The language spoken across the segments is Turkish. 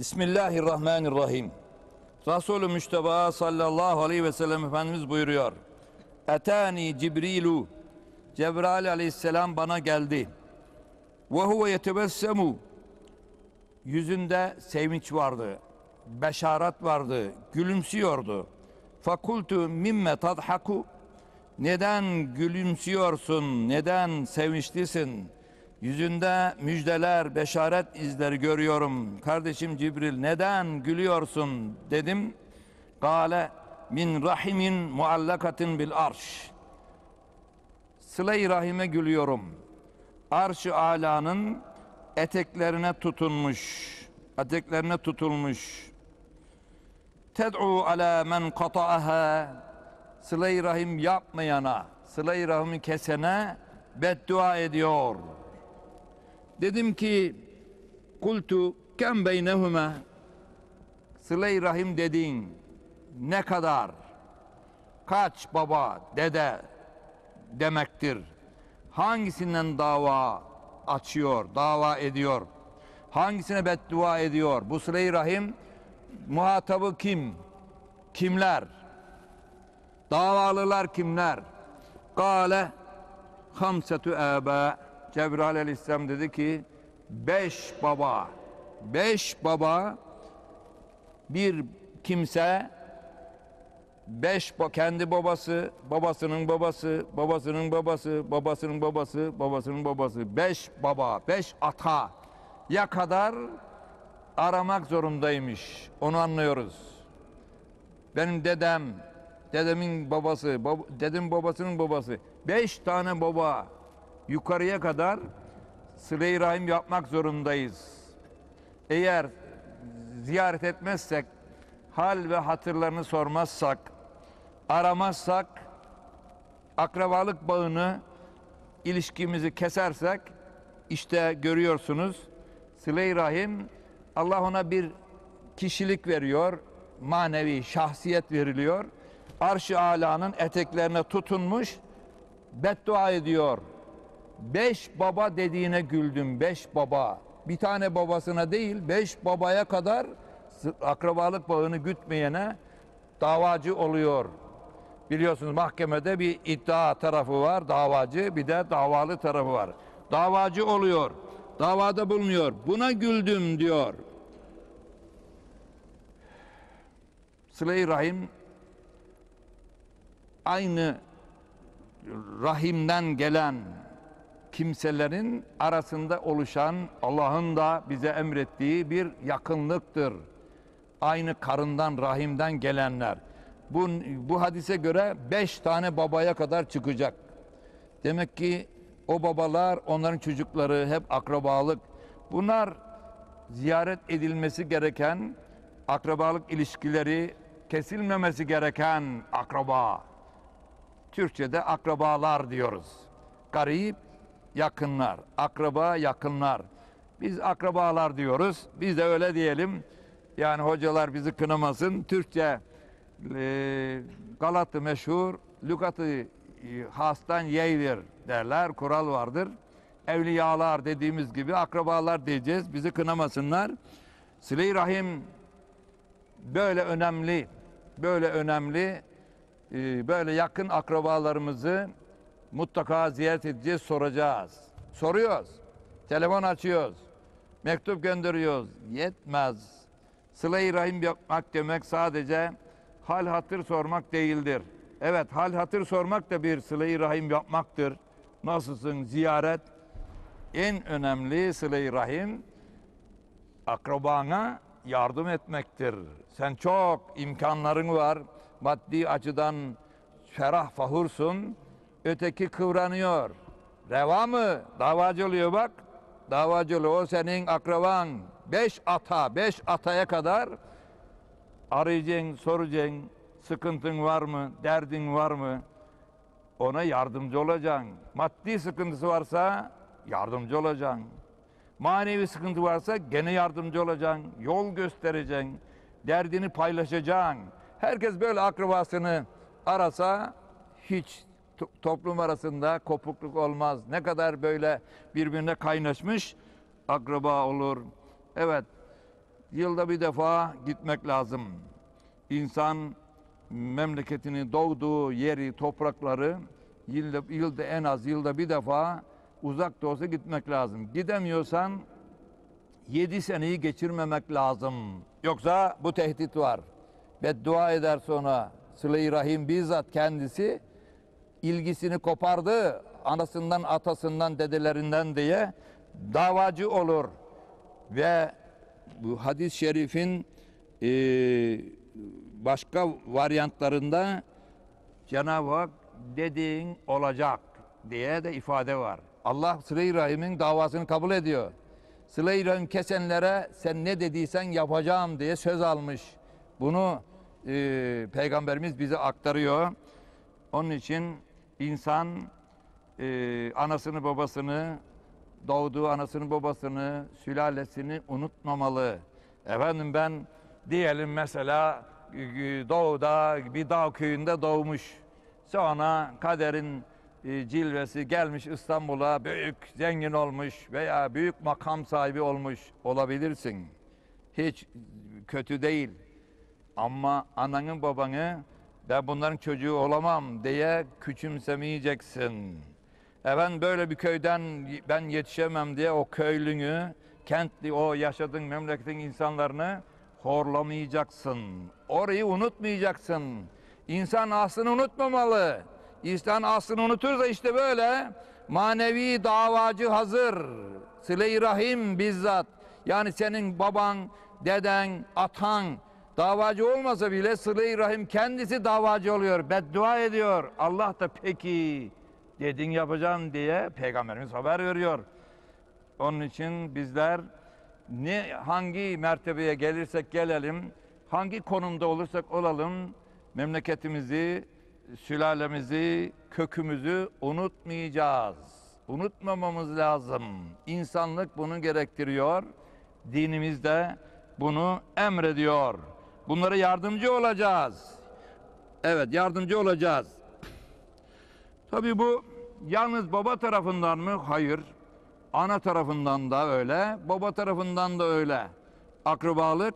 Bismillahirrahmanirrahim. Resulü Müşteba sallallahu aleyhi ve sellem Efendimiz buyuruyor. Etani Cibrilu Cebrail aleyhisselam bana geldi. Ve huve yetebessemu Yüzünde sevinç vardı. Beşaret vardı. Gülümsüyordu. Fakultu mimme tadhaku Neden gülümsüyorsun? Neden sevinçlisin? Yüzünde müjdeler, beşaret izleri görüyorum. Kardeşim Cibril neden gülüyorsun dedim. Gale min rahimin muallakatin bil arş. Sıla-i rahime gülüyorum. Arş-ı alanın eteklerine tutunmuş. Eteklerine tutulmuş. Ted'u ala men kata'aha. Sıla-i rahim yapmayana, sıla-i rahimi kesene beddua ediyor. Dedim ki kultu kem beynehuma Sıla-i Rahim dediğin ne kadar kaç baba dede demektir. Hangisinden dava açıyor, dava ediyor? Hangisine beddua ediyor? Bu Sıla-i Rahim muhatabı kim? Kimler? Davalılar kimler? Kale hamsetu âbâ Cebrail aleyhisselam dedi ki beş baba beş baba bir kimse beş kendi babası babasının babası babasının babası babasının babası babasının babası beş baba beş ata ya kadar aramak zorundaymış. Onu anlıyoruz. Benim dedem dedemin babası bab, dedim babasının babası beş tane baba yukarıya kadar sıle-i rahim yapmak zorundayız. Eğer ziyaret etmezsek, hal ve hatırlarını sormazsak, aramazsak, akrabalık bağını, ilişkimizi kesersek, işte görüyorsunuz sıle-i rahim Allah ona bir kişilik veriyor, manevi şahsiyet veriliyor. Arş-ı alanın eteklerine tutunmuş, beddua ediyor. Beş baba dediğine güldüm. Beş baba. Bir tane babasına değil, beş babaya kadar akrabalık bağını gütmeyene davacı oluyor. Biliyorsunuz mahkemede bir iddia tarafı var, davacı, bir de davalı tarafı var. Davacı oluyor, davada bulunuyor. Buna güldüm diyor. Sıla-i Rahim aynı rahimden gelen kimselerin arasında oluşan Allah'ın da bize emrettiği bir yakınlıktır. Aynı karından, rahimden gelenler. Bu, bu hadise göre beş tane babaya kadar çıkacak. Demek ki o babalar, onların çocukları hep akrabalık. Bunlar ziyaret edilmesi gereken, akrabalık ilişkileri kesilmemesi gereken akraba. Türkçe'de akrabalar diyoruz. Garip, yakınlar, akraba yakınlar. Biz akrabalar diyoruz. Biz de öyle diyelim. Yani hocalar bizi kınamasın. Türkçe e, Galatı meşhur, lügatı e, hastan yeydir derler. Kural vardır. Evliyalar dediğimiz gibi akrabalar diyeceğiz. Bizi kınamasınlar. Sıle-i Rahim böyle önemli, böyle önemli, e, böyle yakın akrabalarımızı mutlaka ziyaret edeceğiz, soracağız. Soruyoruz. Telefon açıyoruz. Mektup gönderiyoruz. Yetmez. Sıla-i Rahim yapmak demek sadece hal hatır sormak değildir. Evet hal hatır sormak da bir sıla-i rahim yapmaktır. Nasılsın ziyaret? En önemli sıla-i rahim akrabana yardım etmektir. Sen çok imkanların var. Maddi açıdan ferah fahursun. Öteki kıvranıyor. Reva mı? Davacı oluyor bak. Davacı oluyor. O senin akraban. Beş ata, beş ataya kadar arayacaksın, soracaksın. Sıkıntın var mı? Derdin var mı? Ona yardımcı olacaksın. Maddi sıkıntısı varsa yardımcı olacaksın. Manevi sıkıntı varsa gene yardımcı olacaksın. Yol göstereceksin. Derdini paylaşacaksın. Herkes böyle akrabasını arasa hiç toplum arasında kopukluk olmaz. Ne kadar böyle birbirine kaynaşmış akraba olur. Evet. Yılda bir defa gitmek lazım. İnsan memleketini doğduğu yeri, toprakları yılda, yılda en az yılda bir defa uzak da olsa gitmek lazım. Gidemiyorsan 7 seneyi geçirmemek lazım. Yoksa bu tehdit var. Beddua eder sonra Sıla-i Rahim bizzat kendisi ilgisini kopardı anasından, atasından, dedelerinden diye davacı olur. Ve bu hadis-i şerifin e, başka varyantlarında Cenab-ı Hak dediğin olacak diye de ifade var. Allah Sıla-i Rahim'in davasını kabul ediyor. Sıla-i Rahim kesenlere sen ne dediysen yapacağım diye söz almış. Bunu e, Peygamberimiz bize aktarıyor. Onun için insan e, anasını babasını, doğduğu anasını babasını, sülalesini unutmamalı. Efendim ben diyelim mesela e, doğuda bir dağ köyünde doğmuş. Sonra kaderin e, cilvesi gelmiş İstanbul'a büyük zengin olmuş veya büyük makam sahibi olmuş olabilirsin. Hiç kötü değil. Ama ananın babanı ben bunların çocuğu olamam diye küçümsemeyeceksin. Efendim böyle bir köyden ben yetişemem diye o köylünü, kentli o yaşadığın memleketin insanlarını horlamayacaksın. Orayı unutmayacaksın. İnsan aslını unutmamalı. İnsan aslını unutursa işte böyle manevi davacı hazır. Sıle-i Rahim bizzat. Yani senin baban, deden, atan davacı olmasa bile Sıle-i Rahim kendisi davacı oluyor. Beddua ediyor. Allah da peki dedin yapacağım diye Peygamberimiz haber veriyor. Onun için bizler ne hangi mertebeye gelirsek gelelim, hangi konumda olursak olalım memleketimizi, sülalemizi, kökümüzü unutmayacağız. Unutmamamız lazım. İnsanlık bunu gerektiriyor. Dinimiz de bunu emrediyor. Bunlara yardımcı olacağız. Evet, yardımcı olacağız. Tabii bu yalnız baba tarafından mı? Hayır. Ana tarafından da öyle, baba tarafından da öyle. Akrabalık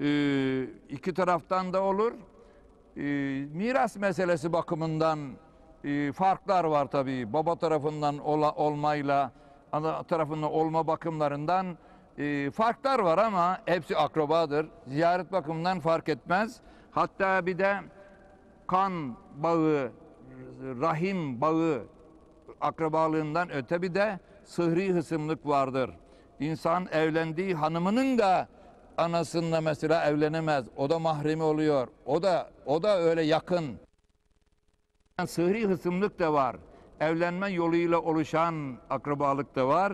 e, iki taraftan da olur. E, miras meselesi bakımından e, farklar var tabii. Baba tarafından olmayla ana tarafından olma bakımlarından e, farklar var ama hepsi akrabadır. Ziyaret bakımından fark etmez. Hatta bir de kan bağı, rahim bağı akrabalığından öte bir de sıhri hısımlık vardır. İnsan evlendiği hanımının da anasınla mesela evlenemez. O da mahremi oluyor. O da o da öyle yakın. Sıhri hısımlık da var. Evlenme yoluyla oluşan akrabalık da var.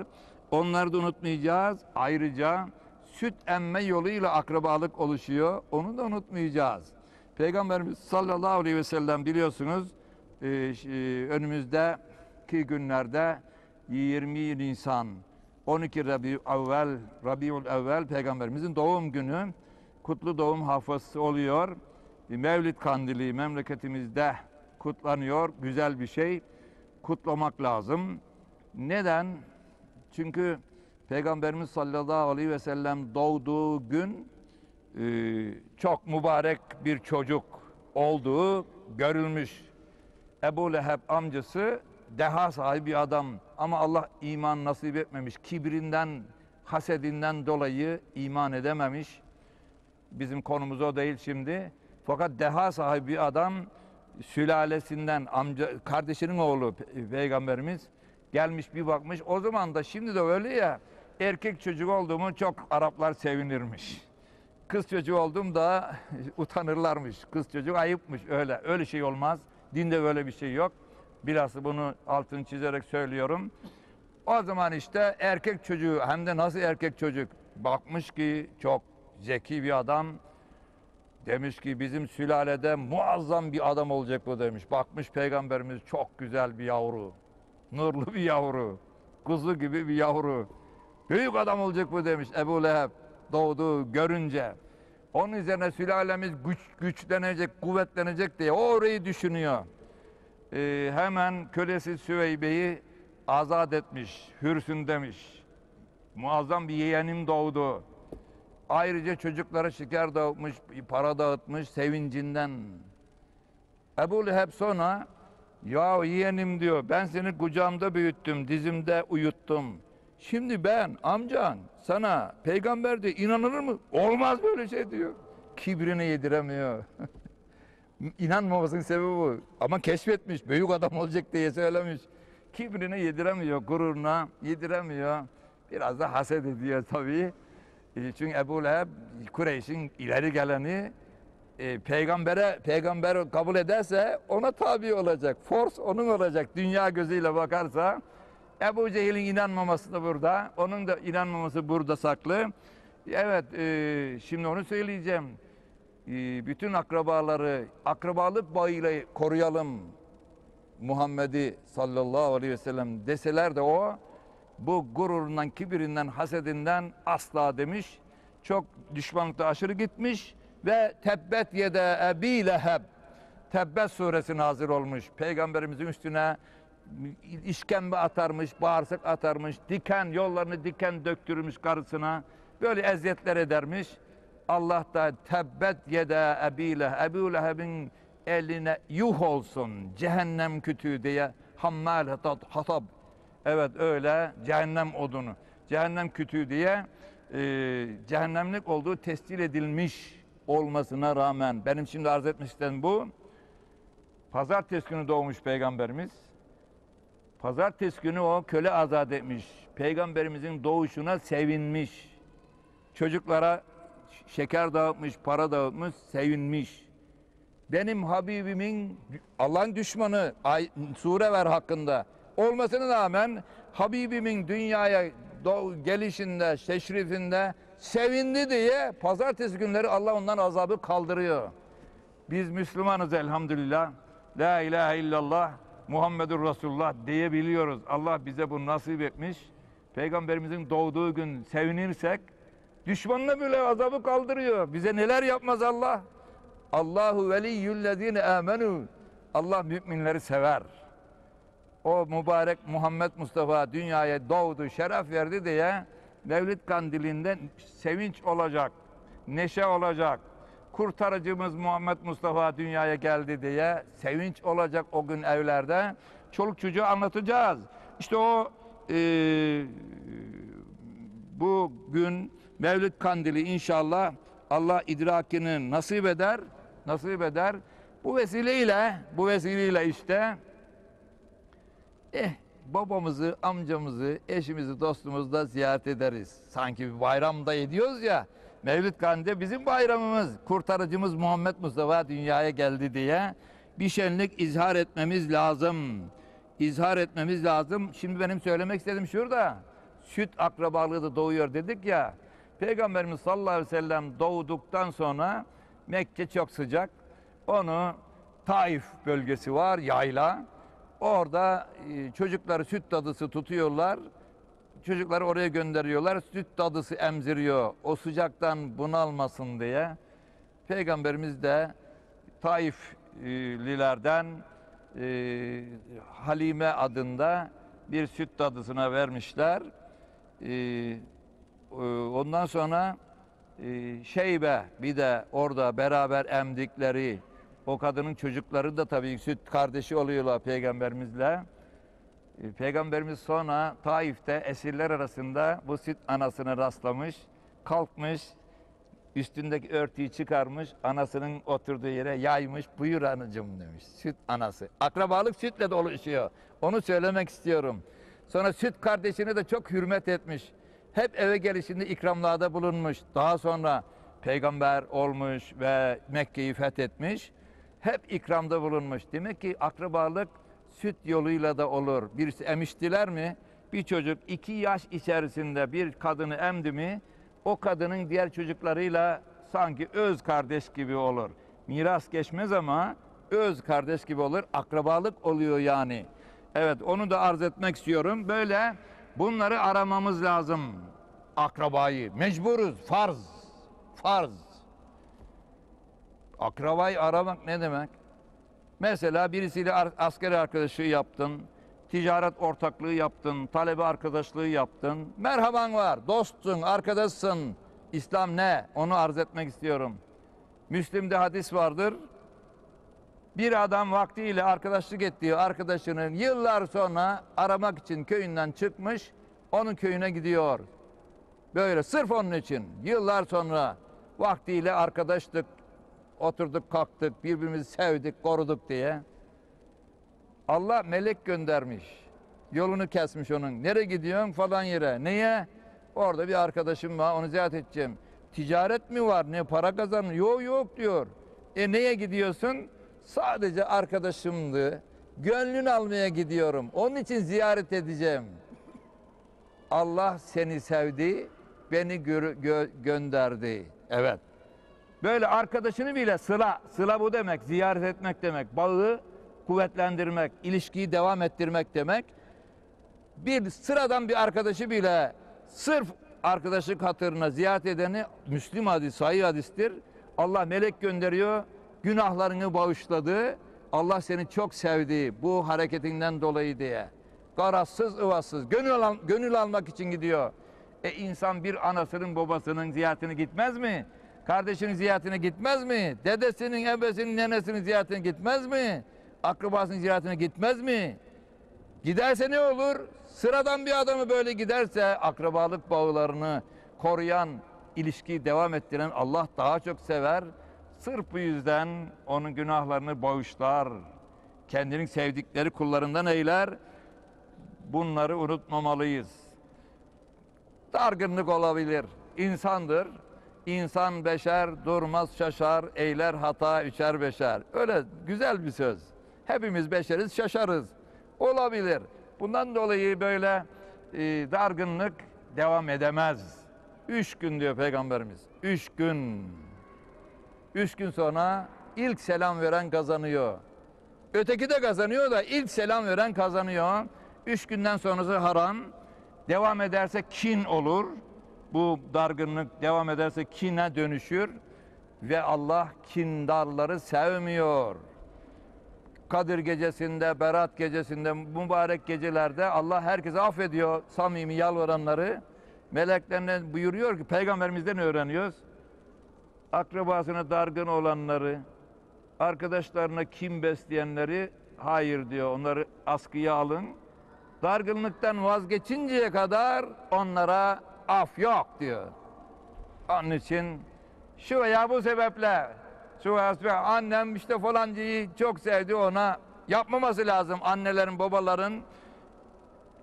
Onları da unutmayacağız. Ayrıca süt emme yoluyla akrabalık oluşuyor. Onu da unutmayacağız. Peygamberimiz sallallahu aleyhi ve sellem biliyorsunuz e, e, önümüzdeki günlerde 20 Nisan 12 Rabiul Evvel Rabiul Evvel peygamberimizin doğum günü kutlu doğum hafızası oluyor. Mevlid kandili memleketimizde kutlanıyor. Güzel bir şey. Kutlamak lazım. Neden? Çünkü Peygamberimiz sallallahu aleyhi ve sellem doğduğu gün e, çok mübarek bir çocuk olduğu görülmüş. Ebu Leheb amcası deha sahibi bir adam ama Allah iman nasip etmemiş. Kibrinden, hasedinden dolayı iman edememiş. Bizim konumuz o değil şimdi. Fakat deha sahibi bir adam sülalesinden amca kardeşinin oğlu pe- peygamberimiz gelmiş bir bakmış. O zaman da şimdi de öyle ya erkek çocuk olduğumu çok Araplar sevinirmiş. Kız çocuğu oldum da utanırlarmış. Kız çocuk ayıpmış öyle. Öyle şey olmaz. Dinde böyle bir şey yok. Bilhassa bunu altını çizerek söylüyorum. O zaman işte erkek çocuğu hem de nasıl erkek çocuk bakmış ki çok zeki bir adam demiş ki bizim sülalede muazzam bir adam olacak bu demiş. Bakmış peygamberimiz çok güzel bir yavru. Nurlu bir yavru. Kuzu gibi bir yavru. Büyük adam olacak bu demiş Ebu Leheb doğduğu görünce. Onun üzerine sülalemiz güç, güçlenecek, kuvvetlenecek diye o orayı düşünüyor. Ee, hemen kölesi Süveybe'yi azat etmiş, hürsün demiş. Muazzam bir yeğenim doğdu. Ayrıca çocuklara şeker dağıtmış, para dağıtmış sevincinden. Ebu Leheb sonra ya yeğenim diyor ben seni kucağımda büyüttüm, dizimde uyuttum. Şimdi ben amcan sana peygamber de inanılır mı? Olmaz böyle şey diyor. Kibrini yediremiyor. İnanmamasının sebebi bu. Ama keşfetmiş, büyük adam olacak diye söylemiş. Kibrini yediremiyor, gururuna yediremiyor. Biraz da haset ediyor tabii. E, Çünkü Ebu Leheb Kureyş'in ileri geleni e, peygambere peygamber kabul ederse ona tabi olacak. Force onun olacak. Dünya gözüyle bakarsa Ebu Cehil'in inanmaması da burada. Onun da inanmaması burada saklı. Evet e, şimdi onu söyleyeceğim. E, bütün akrabaları akrabalık bağıyla koruyalım. Muhammed'i sallallahu aleyhi ve sellem deseler de o bu gururundan, kibirinden, hasedinden asla demiş. Çok düşmanlıkta aşırı gitmiş ve tebbet yede ebi leheb Tebbet suresi nazır olmuş. Peygamberimizin üstüne işkembe atarmış, bağırsak atarmış, diken yollarını diken döktürmüş karısına. Böyle eziyetler edermiş. Allah da tebbet yede ebi leheb Ebu Leheb'in eline yuh olsun cehennem kütüğü diye hammal hatab Evet öyle cehennem odunu, cehennem kütüğü diye e, cehennemlik olduğu tescil edilmiş olmasına rağmen benim şimdi arz etmek istediğim bu. Pazartesi günü doğmuş peygamberimiz. Pazartesi günü o köle azat etmiş. Peygamberimizin doğuşuna sevinmiş. Çocuklara şeker dağıtmış, para dağıtmış, sevinmiş. Benim Habibimin Allah'ın düşmanı sure ver hakkında olmasına rağmen Habibimin dünyaya gelişinde, teşrifinde sevindi diye pazartesi günleri Allah ondan azabı kaldırıyor. Biz Müslümanız elhamdülillah. La ilahe illallah Muhammedur Resulullah diyebiliyoruz. Allah bize bunu nasip etmiş. Peygamberimizin doğduğu gün sevinirsek düşmanına bile azabı kaldırıyor. Bize neler yapmaz Allah? Allahu veliyyüllezine amenu. Allah müminleri sever. O mübarek Muhammed Mustafa dünyaya doğdu, şeref verdi diye Mevlid kandilinde sevinç olacak, neşe olacak. Kurtarıcımız Muhammed Mustafa dünyaya geldi diye sevinç olacak o gün evlerde. Çoluk çocuğu anlatacağız. İşte o eee bu gün Mevlid Kandili inşallah Allah idrakini nasip eder, nasip eder. Bu vesileyle, bu vesileyle işte eh babamızı, amcamızı, eşimizi, dostumuzu da ziyaret ederiz. Sanki bir bayramda ediyoruz ya. Mevlid Kandili bizim bayramımız. Kurtarıcımız Muhammed Mustafa dünyaya geldi diye bir şenlik izhar etmemiz lazım. İzhar etmemiz lazım. Şimdi benim söylemek istediğim şurada. Süt akrabalığı da doğuyor dedik ya. Peygamberimiz sallallahu aleyhi ve sellem doğduktan sonra Mekke çok sıcak. Onu Taif bölgesi var, yayla. Orada e, çocukları süt dadısı tutuyorlar. Çocukları oraya gönderiyorlar. Süt dadısı emziriyor. O sıcaktan bunalmasın diye. Peygamberimiz de Taiflilerden e, Halime adında bir süt dadısına vermişler. E, ondan sonra Şeybe bir de orada beraber emdikleri o kadının çocukları da tabii süt kardeşi oluyorlar peygamberimizle. E, Peygamberimiz sonra Taif'te esirler arasında bu süt anasına rastlamış, kalkmış, üstündeki örtüyü çıkarmış, anasının oturduğu yere yaymış, buyur anacığım demiş. Süt anası. Akrabalık sütle de oluşuyor. Onu söylemek istiyorum. Sonra süt kardeşini de çok hürmet etmiş. Hep eve gelişinde ikramlarda bulunmuş. Daha sonra peygamber olmuş ve Mekke'yi fethetmiş. Hep ikramda bulunmuş. Demek ki akrabalık süt yoluyla da olur. Birisi emiştiler mi? Bir çocuk iki yaş içerisinde bir kadını emdi mi? O kadının diğer çocuklarıyla sanki öz kardeş gibi olur. Miras geçmez ama öz kardeş gibi olur. Akrabalık oluyor yani. Evet onu da arz etmek istiyorum. Böyle bunları aramamız lazım. Akrabayı. Mecburuz. Farz. Farz. Akrabayı aramak ne demek? Mesela birisiyle askeri arkadaşlığı yaptın, ticaret ortaklığı yaptın, talebe arkadaşlığı yaptın. Merhaban var, dostsun, arkadaşsın. İslam ne? Onu arz etmek istiyorum. Müslim'de hadis vardır. Bir adam vaktiyle arkadaşlık ettiği arkadaşının yıllar sonra aramak için köyünden çıkmış, onun köyüne gidiyor. Böyle sırf onun için yıllar sonra vaktiyle arkadaştık, oturduk kalktık, birbirimizi sevdik, koruduk diye. Allah melek göndermiş. Yolunu kesmiş onun. Nereye gidiyorsun falan yere. Neye? Orada bir arkadaşım var onu ziyaret edeceğim. Ticaret mi var? Ne para kazanıyor? Yok yok diyor. E neye gidiyorsun? Sadece arkadaşımdı. Gönlünü almaya gidiyorum. Onun için ziyaret edeceğim. Allah seni sevdi, beni gö- gönderdi. Evet. Böyle arkadaşını bile sıla, sıla bu demek, ziyaret etmek demek. Bağı kuvvetlendirmek, ilişkiyi devam ettirmek demek. Bir sıradan bir arkadaşı bile sırf arkadaşlık hatırına ziyaret edeni Müslim hadis, sahih hadistir. Allah melek gönderiyor, günahlarını bağışladı. Allah seni çok sevdi bu hareketinden dolayı diye. Garazsız, ıvasız, gönül, al- gönül almak için gidiyor. E insan bir anasının babasının ziyaretine gitmez mi? Kardeşinin ziyaretine gitmez mi? Dedesinin, ebesinin, nenesinin ziyaretine gitmez mi? Akrabasının ziyaretine gitmez mi? Giderse ne olur? Sıradan bir adamı böyle giderse akrabalık bağlarını koruyan, ilişkiyi devam ettiren Allah daha çok sever. Sırf bu yüzden onun günahlarını bağışlar. Kendinin sevdikleri kullarından eyler. Bunları unutmamalıyız. Dargınlık olabilir. İnsandır. İnsan beşer, durmaz şaşar, eyler hata, üçer beşer. Öyle güzel bir söz. Hepimiz beşeriz, şaşarız. Olabilir. Bundan dolayı böyle e, dargınlık devam edemez. Üç gün diyor Peygamberimiz. Üç gün. Üç gün sonra ilk selam veren kazanıyor. Öteki de kazanıyor da ilk selam veren kazanıyor. Üç günden sonrası haram. Devam ederse kin olur. Bu dargınlık devam ederse kine dönüşür. Ve Allah kindarları sevmiyor. Kadir gecesinde, Berat gecesinde, mübarek gecelerde Allah herkese affediyor samimi yalvaranları. Meleklerine buyuruyor ki peygamberimizden öğreniyoruz. Akrabasına dargın olanları, arkadaşlarına kim besleyenleri hayır diyor. Onları askıya alın. Dargınlıktan vazgeçinceye kadar onlara af yok diyor. Onun için şu veya bu sebeple şu annem işte falancayı çok sevdi ona yapmaması lazım annelerin babaların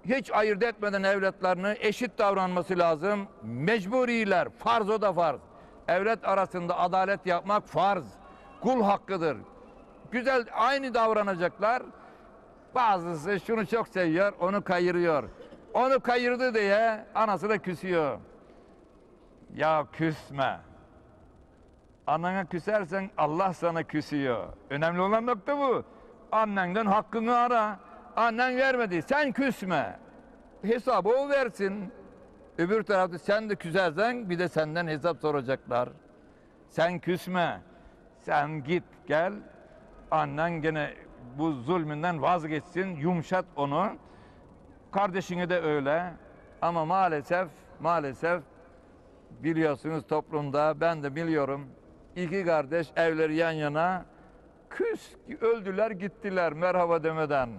hiç ayırt etmeden evlatlarını eşit davranması lazım. Mecburiler, farz o da farz. Evlat arasında adalet yapmak farz. Kul hakkıdır. Güzel aynı davranacaklar. Bazısı şunu çok seviyor, onu kayırıyor. Onu kayırdı diye anası da küsüyor. Ya küsme. Anana küsersen Allah sana küsüyor. Önemli olan nokta bu. Annenden hakkını ara. Annen vermedi. Sen küsme. Hesabı o versin. Öbür tarafta sen de küsersen bir de senden hesap soracaklar. Sen küsme. Sen git gel. Annen gene bu zulmünden vazgeçsin. Yumuşat onu. Kardeşini de öyle. Ama maalesef maalesef biliyorsunuz toplumda ben de biliyorum. iki kardeş evleri yan yana küs öldüler gittiler merhaba demeden.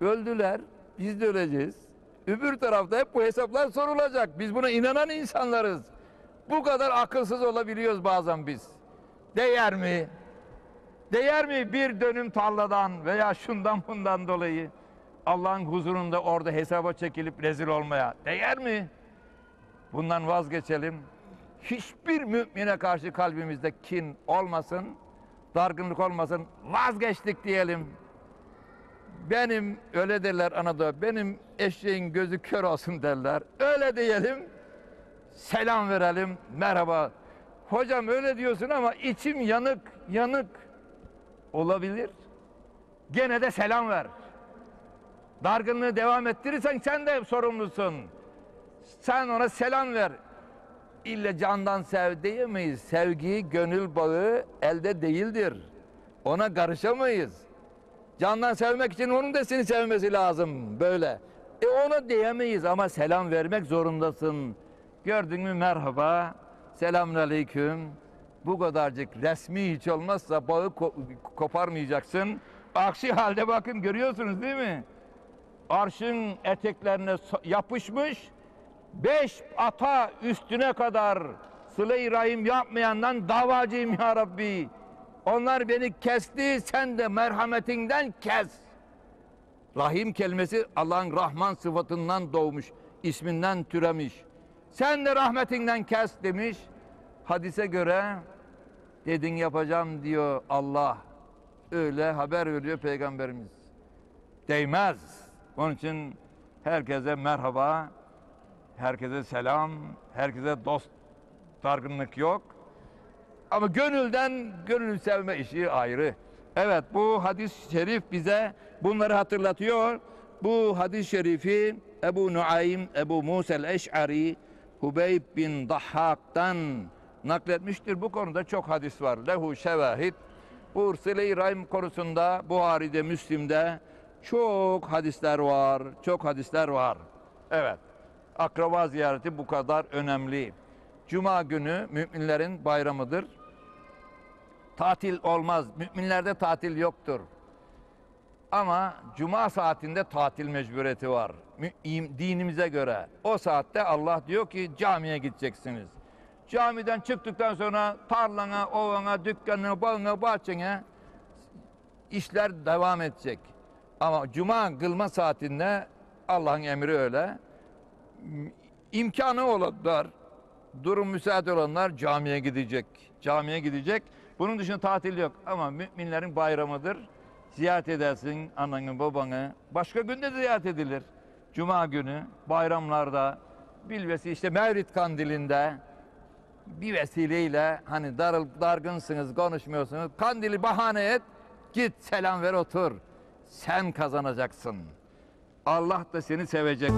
Öldüler. Biz de öleceğiz. Öbür tarafta hep bu hesaplar sorulacak. Biz buna inanan insanlarız. Bu kadar akılsız olabiliyoruz bazen biz. Değer mi? Değer mi bir dönüm tarladan veya şundan bundan dolayı Allah'ın huzurunda orada hesaba çekilip rezil olmaya? Değer mi? Bundan vazgeçelim. Hiçbir mümine karşı kalbimizde kin olmasın, dargınlık olmasın. Vazgeçtik diyelim. Benim öyle derler Anadolu. Benim eşeğin gözü kör olsun derler. Öyle diyelim. Selam verelim. Merhaba. Hocam öyle diyorsun ama içim yanık, yanık. Olabilir. Gene de selam ver. Dargınlığı devam ettirirsen sen de sorumlusun. Sen ona selam ver. İlle candan sev diyemeyiz. Sevgi, gönül bağı elde değildir. Ona karışamayız. Candan sevmek için onun da seni sevmesi lazım böyle. E ona diyemeyiz ama selam vermek zorundasın. Gördün mü merhaba, selamünaleyküm. Bu kadarcık resmi hiç olmazsa bağı ko- koparmayacaksın. Aksi halde bakın görüyorsunuz değil mi? Arşın eteklerine yapışmış. Beş ata üstüne kadar sıla-i rahim yapmayandan davacıyım ya Rabbi. Onlar beni kesti, sen de merhametinden kes. Rahim kelimesi Allah'ın Rahman sıfatından doğmuş, isminden türemiş. Sen de rahmetinden kes demiş. Hadise göre dedin yapacağım diyor Allah. Öyle haber veriyor Peygamberimiz. Değmez. Onun için herkese merhaba, herkese selam, herkese dost dargınlık yok. Ama gönülden gönül sevme işi ayrı. Evet bu hadis-i şerif bize bunları hatırlatıyor. Bu hadis-i şerifi Ebu Nuaym, Ebu Musa el-Eş'ari, Hubeyb bin Dahhak'tan nakletmiştir. Bu konuda çok hadis var. Lehu şevahid. Bu Sıla-i Rahim konusunda Buhari'de, Müslim'de çok hadisler var. Çok hadisler var. Evet. Akraba ziyareti bu kadar önemli. Cuma günü müminlerin bayramıdır. Tatil olmaz. Müminlerde tatil yoktur. Ama cuma saatinde tatil mecburiyeti var. Dinimize göre. O saatte Allah diyor ki camiye gideceksiniz. Camiden çıktıktan sonra tarlana, ovana, dükkanına, bağına, bahçene işler devam edecek. Ama cuma kılma saatinde Allah'ın emri öyle. İmkanı olanlar, durum müsait olanlar camiye gidecek. Camiye gidecek. Bunun dışında tatil yok. Ama müminlerin bayramıdır. Ziyaret edersin ananı, babanı. Başka günde de ziyaret edilir. Cuma günü, bayramlarda, bilvesi işte Mevlid kandilinde bir vesileyle hani darıl, dargınsınız, konuşmuyorsunuz. Kandili bahane et, git selam ver otur. Sen kazanacaksın. Allah da seni sevecek.